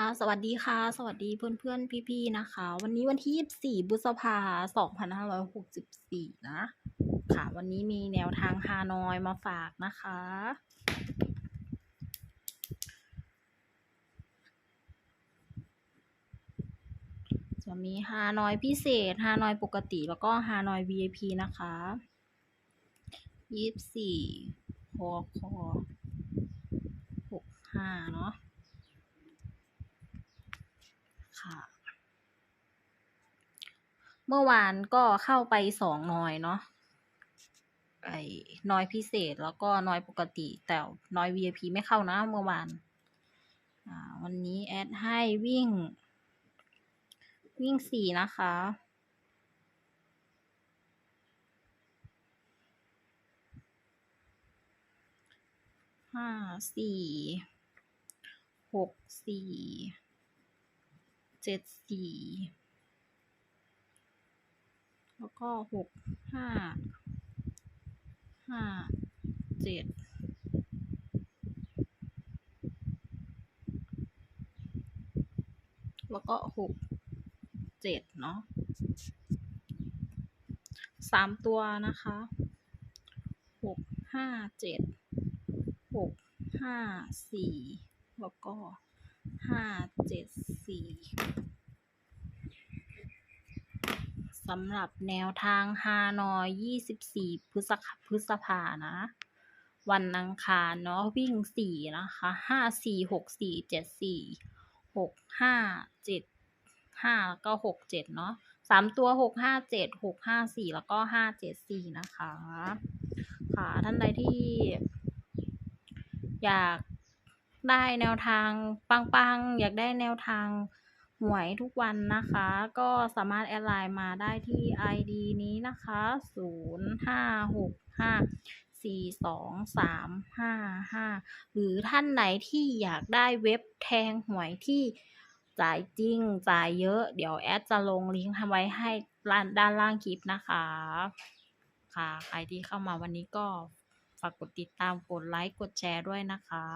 ค่ะ สวัสดีค่ะ สวัสดีเพื่อนๆพี่ๆนะคะ วันนี้วันที่ 24พฤษภา2564นห้าร้อยหกสิบสี่นะ ค่ะ วันนี้มีแนวทางฮานอยมาฝากนะคะ จะมีฮานอยพิเศษฮานอยปกติแล้วก็ฮานอย VIP นะคะ24พค65เนาะค่ะ เมื่อวานก็เข้าไปสองนอยเนาะไอ้นอยพิเศษแล้วก็นอยปกติ แต่นอย VIP ไม่เข้านะเมื่อวานอ่าวันนี้แอดให้วิ่ง วิ่งสี่นะคะ ห้าสี่หกสี่เจ็ดสี่ แล้วก็หกห้าห้าเจ็ดแล้วก็หกเจ็ดเนาะสามตัวนะคะหกห้าเจ็ดหกห้าสี่แล้วก็ห้าเจ็ดสี่ สำหรับแนวทางฮานอยยี่สิบสี่พฤษภาพฤษภานะ วันอังคารเนาะวิ่งสี่นะคะห้าสี่หกสี่เจ็ดสี่หกห้าเจ็ดห้าแล้วก็หกเจ็ดเนาะสามตัวหกห้าเจ็ดหกห้าสี่แล้วก็ห้าเจ็ดสี่นะคะ ค่ะ ท่านใดที่ อยากได้แนวทางปังๆ อยากได้แนวทาง หวยทุกวันนะคะ ก็สามารถแอดไลน์มาได้ที่ ID นี้นะคะ 0 5 6 5 4 2 3 5 5 หรือท่านไหนที่อยากได้เว็บแทงหวยที่จ่ายจริง จ่ายเยอะ เดี๋ยวแอดจะลงลิงก์ทำไว้ให้ด้านล่างคลิปนะคะ ค่ะ ใครที่เข้ามาวันนี้ก็ฝากกดติดตาม กดไลค์ กดแชร์ด้วยนะคะ